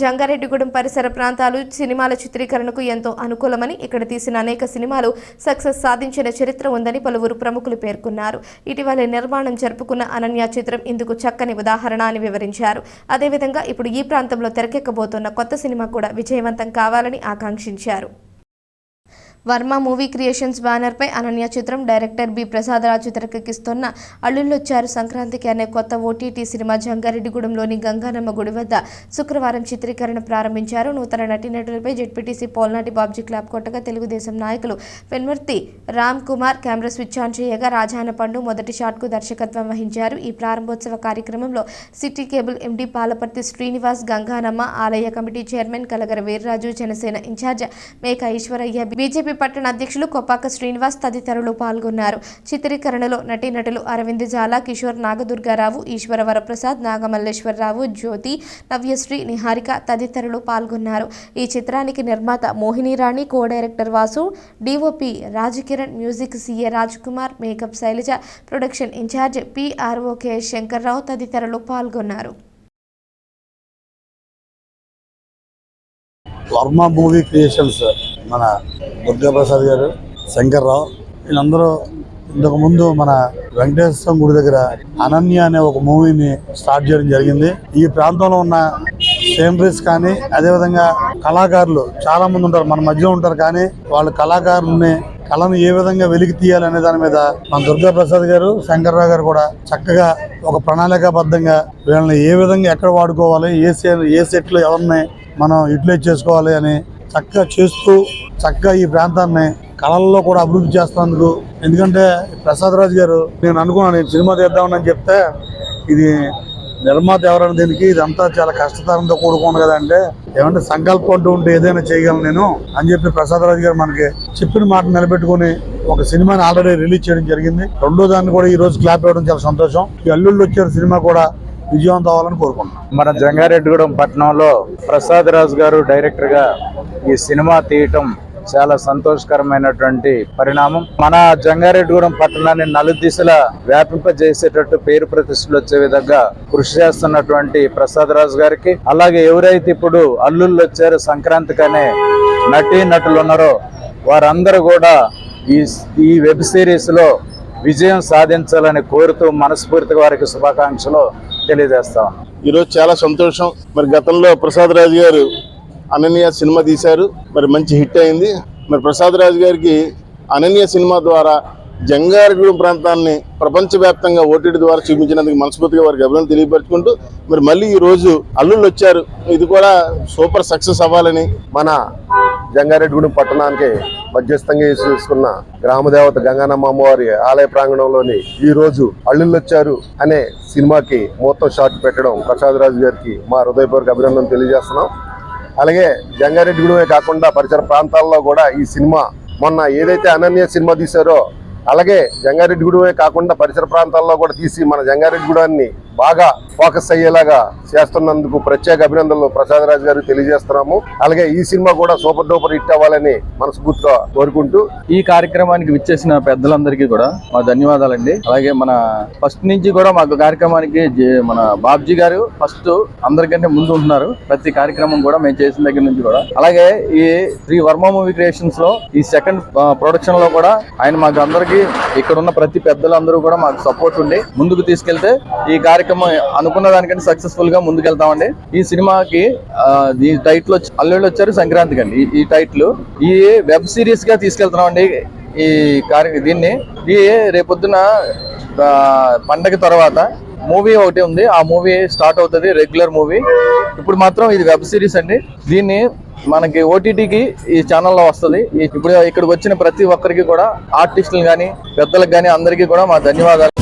జంగారెడ్డిగూడెం పరిసర ప్రాంతాలు సినిమాల చిత్రీకరణకు ఎంతో అనుకూలమని ఇక్కడ తీసిన అనేక సినిమాలు సక్సెస్ సాధించిన చరిత్ర ఉందని పలువురు ప్రముఖులు పేర్కొన్నారు. ఇటీవల నిర్మాణం జరుపుకున్న అనన్య చిత్రం ఇందుకు చక్కని ఉదాహరణ అని వివరించారు. అదేవిధంగా ఇప్పుడు ఈ ప్రాంతంలో తెరకెక్కబోతున్న కొత్త సినిమా కూడా విజయవంతం కావాలని ఆకాంక్షించారు. వర్మ మూవీ క్రియేషన్స్ బ్యానర్పై అనన్య చిత్రం డైరెక్టర్ బి ప్రసాదరాజు తెరకెక్కిస్తున్న అల్లుళ్ళొచ్చారు సంక్రాంతికి అనే కొత్త ఓటీటీ సినిమా జంగారెడ్డిగూడెంలోని గంగానమ్మ గుడి వద్ద శుక్రవారం చిత్రీకరణ ప్రారంభించారు. నూతన నటీనటులపై జెడ్పీటీసీ పోల్నాటి బాబ్జీ క్లాప్ కొట్టగా తెలుగుదేశం నాయకులు Penmarthi Ram Kumar camera switch on చేయగా రాజాన పండు మొదటి షాట్కు దర్శకత్వం వహించారు. ఈ ప్రారంభోత్సవ కార్యక్రమంలో city cable MD Palaparthi Srinivas Ganganamma ఆలయ committee chairman Kalagara Veerraju Janasena incharge Meka Eswaraiah BJP పట్టణ అధ్యక్షులు కొప్పాక శ్రీనివాస్ తదితరులు పాల్గొన్నారు. చిత్రీకరణలో నటీనటులు అరవింద్ జాలా కిషోర్ నాగదుర్గారావు ఈశ్వర వరప్రసాద్ నాగమల్లేశ్వరరావు జ్యోతి నవ్యశ్రీ నిహారిక తదితరులు పాల్గొన్నారు. ఈ చిత్రానికి నిర్మాత Mohini co director Vasu DOP Rajkiran music CA Raj Kumar makeup Shailaja production incharge PRO K Shankar Rao తదితరులు పాల్గొన్నారు. వర్మ మూవీ క్రియేషన్స్ మన దుర్గాప్రసాద్ గారు శంకర్రావు వీళ్ళందరూ ఇంతకుముందు మన వెంకటేశ్వర గుడి దగ్గర అనన్య అనే ఒక మూవీని స్టార్ట్ చేయడం జరిగింది. ఈ ప్రాంతంలో ఉన్న సేమ్రీస్ కానీ అదేవిధంగా కళాకారులు చాలా మంది ఉంటారు మన మధ్యలో ఉంటారు కానీ వాళ్ళ కళాకారుల్ని కళను ఏ విధంగా వెలికి తీయాలనే దాని మీద మన దుర్గా ప్రసాద్ గారు శంకర్రావు గారు కూడా చక్కగా ఒక ప్రణాళికాబద్ధంగా వీళ్ళని ఏ విధంగా ఎక్కడ వాడుకోవాలి ఏ ఏ సెట్లు ఎవరిని మనం యూటిలైజ్ చేసుకోవాలి అని చక్కగా చేస్తూ చక్కగా ఈ ప్రాంతాన్ని కళల్లో కూడా అభివృద్ధి చేస్తున్నందుకు ఎందుకంటే ప్రసాద్ రాజు గారు నేను అనుకున్నాను నేను సినిమా తీద్దామని చెప్తే ఇది నిర్మాత ఎవరైనా దీనికి ఇదంతా చాలా కష్టతరంతో కూడుకోను కదా అంటే ఏమంటే సంకల్పం అంటూ ఉంటే ఏదైనా చేయగలను నేను అని చెప్పి ప్రసాద్ రాజు గారు మనకి చెప్పిన మాట నిలబెట్టుకుని ఒక సినిమాని ఆల్రెడీ రిలీజ్ చేయడం జరిగింది. రెండో దాన్ని కూడా ఈ రోజు క్లాప్ ఇవ్వడం చాలా సంతోషం. ఈ అల్లుళ్ళు వచ్చారు సినిమా కూడా విజయవంతం అవ్వాలని కోరుకుంటున్నాం. మన జంగారెడ్డిగూడెం పట్టణంలో ప్రసాద్ రాజు గారు డైరెక్టర్గా ఈ సినిమా తీయటం చాలా సంతోషకరమైనటువంటి పరిణామం. మన జంగారెడ్డిగూడెం పట్టణాన్ని నలుదిశలా వ్యాపింపజేసేటట్టు పేరు ప్రతిష్టలు వచ్చే విధంగా కృషి చేస్తున్నటువంటి ప్రసాద్ రాజు గారికి అలాగే ఎవరైతే ఇప్పుడు అల్లుళ్ళు వచ్చారు సంక్రాంతికి అనే నటీ నటులు ఉన్నారో వారందరూ కూడా ఈ ఈ వెబ్ సిరీస్లో విజయం సాధించాలని కోరుతూ మనస్ఫూర్తిగా వారికి శుభాకాంక్షలు తెలియజేస్తా ఉన్నాం. ఈరోజు చాలా సంతోషం. మరి గతంలో ప్రసాద్ రాజు గారు అనన్య సినిమా తీశారు. మరి మంచి హిట్ అయింది. మరి ప్రసాద్ రాజు గారికి అనన్య సినిమా ద్వారా జంగారగూడెం ప్రాంతాన్ని ప్రపంచవ్యాప్తంగా ఓటీటీ ద్వారా చూపించినందుకు మనస్ఫూర్తిగా వారికి అభినందన తెలియపరుచుకుంటూ మరి మళ్ళీ ఈ రోజు అల్లుళ్ళు వచ్చారు. ఇది కూడా సూపర్ సక్సెస్ అవ్వాలని మన జంగారెడ్డిగూడెం పట్టణానికి మధ్యస్థంగా చేసుకున్న గ్రామదేవత గంగానమ్మ అమ్మవారి ఆలయ ప్రాంగణంలోని ఈ రోజు అల్లుళ్ళొచ్చారు అనే సినిమాకి మొత్తం షాట్ పెట్టడం ప్రసాద్ రాజు గారికి మా హృదయపూర్వక అభినందన తెలియజేస్తున్నాం. అలాగే జంగారెడ్డిగూడమే కాకుండా పరిసర ప్రాంతాల్లో కూడా ఈ సినిమా మొన్న ఏదైతే అనన్య సినిమా తీశారో అలాగే జంగారెడ్డిగూడమే కాకుండా పరిసర ప్రాంతాల్లో కూడా తీసి మన జంగారెడ్డిగూడాన్ని బాగా ఫోకస్ అయ్యేలాగా చేస్తున్నందుకు ప్రత్యేక అభినందనలు ప్రసాద్ రాజు గారికి తెలియజేస్తున్నాము. అలాగే ఈ సినిమా కూడా సూపర్ డూపర్ హిట్ అవ్వాలని మనస్ఫూర్తిగా కోరుకుంటూ ఈ కార్యక్రమానికి విచ్చేసిన పెద్దలందరికీ కూడా మా ధన్యవాదాలండి. అలాగే మన ఫస్ట్ నుంచి కూడా మాకు కార్యక్రమానికి జే- మన బాబ్జీ గారు ఫస్ట్ అందరికంటే ముందు ఉంటున్నారు. ప్రతి కార్యక్రమం కూడా మేము చేసిన దగ్గర నుంచి కూడా. అలాగే ఈ శ్రీ వర్మ మూవీ క్రియేషన్స్లో ఈ సెకండ్ ప్రొడక్షన్లో కూడా ఆయన మాకు అందరికి ఇక్కడ ఉన్న ప్రతి పెద్దలందరూ కూడా మాకు సపోర్ట్ ఉండి ముందుకు తీసుకెళ్తే ఈ కార్యక్రమం అనుకున్న దానికంటే సక్సెస్ఫుల్గా ముందుకెళ్తామండి. ఈ సినిమాకి ఈ టైటిల్ వచ్చి అల్లుళ్ళు వచ్చారు సంక్రాంతికి అండి. ఈ- టైటిల్ ఈ వెబ్ సిరీస్గా తీసుకెళ్తున్నామండి ఈ కార్య దీన్ని. ఈ రేపొద్దున పండగ తర్వాత మూవీ ఒకటి ఉంది. ఆ మూవీ స్టార్ట్ అవుతుంది రెగ్యులర్ మూవీ. ఇప్పుడు మాత్రం ఇది వెబ్ సిరీస్ అండి. దీన్ని మనకి ఓటీటీకి ఈ ఛానల్లో వస్తుంది. ఇప్పుడు ఇక్కడికి వచ్చిన ప్రతి ఒక్కరికి కూడా ఆర్టిస్టులు కానీ పెద్దలకు కానీ అందరికీ కూడా మా ధన్యవాదాలు.